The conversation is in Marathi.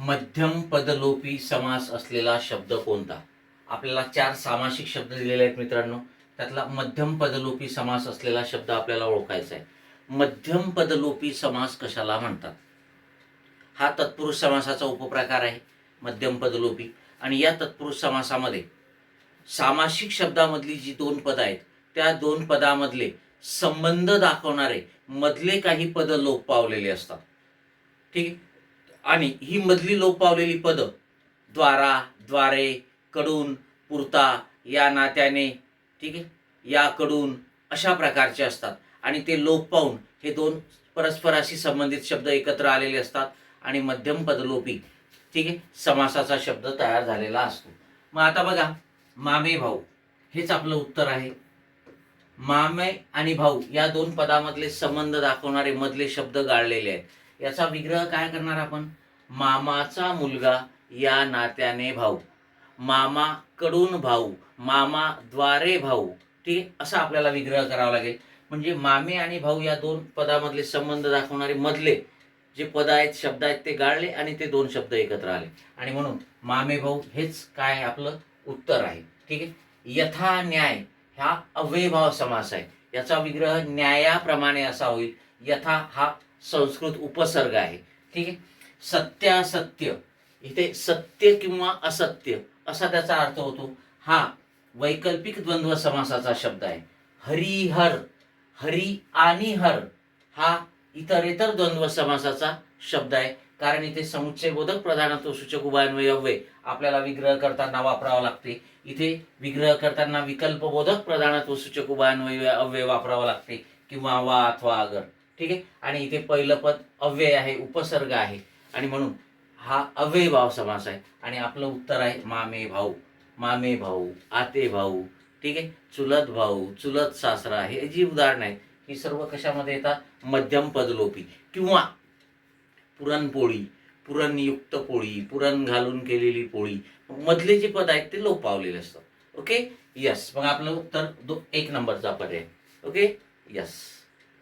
मध्यम पदलोपी समास असलेला शब्द कोणता? आपल्याला चार सामासिक शब्द दिलेले आहेत मित्रांनो. त्यातला मध्यम पदलोपी समास असलेला शब्द आपल्याला ओळखायचा आहे. मध्यम पदलोपी समास कशाला म्हणतात? हा तत्पुरुष समासाचा उपप्रकार आहे मध्यम पदलोपी. आणि या तत्पुरुष समासामध्ये सामासिक शब्दामधली जी दोन पदं आहेत त्या दोन पदामधले संबंध दाखवणारे मधले काही पद लोप पावलेले असतात. ठीक आहे? आणि ही मधली लोप पावलेली पदं द्वारा द्वारे कडून पुरता या नात्याने ठीक आहे? याकडून अशा प्रकारचे असतात. आणि ते लोप पाहून हे दोन परस्पराशी संबंधित शब्द एकत्र आलेले असतात आणि मध्यम पदलोपी ठीक आहे? समासाचा शब्द तयार झालेला असतो. मग आता बघा मामे भाऊ हेच आपलं उत्तर आहे. मामे आणि भाऊ या दोन पदामधले संबंध दाखवणारे मधले शब्द गाळलेले आहेत. याचा विग्रह काय करणार आपण? मामाचा मुलगा या नात्याने भाऊ. मामाकडून भाऊ मामाद्वारे भाऊ. ठीक आहे? असा आपल्याला विग्रह करावा लागेल. म्हणजे मामे आणि भाऊ या दोन पदामधले संबंध दाखवणारे मधले जे पद आहेत शब्द आहेत ते गाळले आणि ते दोन शब्द एकत्र आले. आणि म्हणून मामे भाऊ हेच काय आपलं? उत्तर आहे. ठीक आहे? यथा न्याय हा अव्ययभाव समास आहे. याचा विग्रह न्यायाप्रमाणे असा होईल. यथा हा संस्कृत उपसर्ग आहे. ठीक आहे? सत्यासत्य. इथे सत्य किंवा असत्य असा त्याचा अर्थ होतो. हा वैकल्पिक द्वंद्व समासाचा शब्द आहे. हरिहर हरी आणि हर हा इतरेतर द्वंद्व समासाचा शब्द आहे. कारण इथे समुच्चयबोधक प्रधानत्व सूचक उभयान्वय आपल्याला विग्रह करताना वापरावा लागते. इथे विग्रह करताना विकल्पबोधक प्रधानत्व सूचक उभयान्वय अव्यय वापरावा लागते. किंवा वा अथवा अगर. ठीक आहे? आणि इथे पहिलं पद अव्यय आहे उपसर्ग आहे. आणि म्हणून हा अव्यय भाव समास आहे. आणि आपलं उत्तर आहे मामे भाऊ. मामे भाऊ आते भाऊ ठीक आहे? चुलत भाऊ चुलत सासरा हे जी उदाहरणं आहेत ही सर्व कशामध्ये येतात? मध्यम पदलोपी किंवा पुरणपोळी पुरणयुक्त पोळी पुरण घालून केलेली पोळी. मधले जे पद आहेत ते लोप पावलेले असतात. ओके? यस मग आपलं उत्तर दो एक नंबरचा पर्याय ओके? यस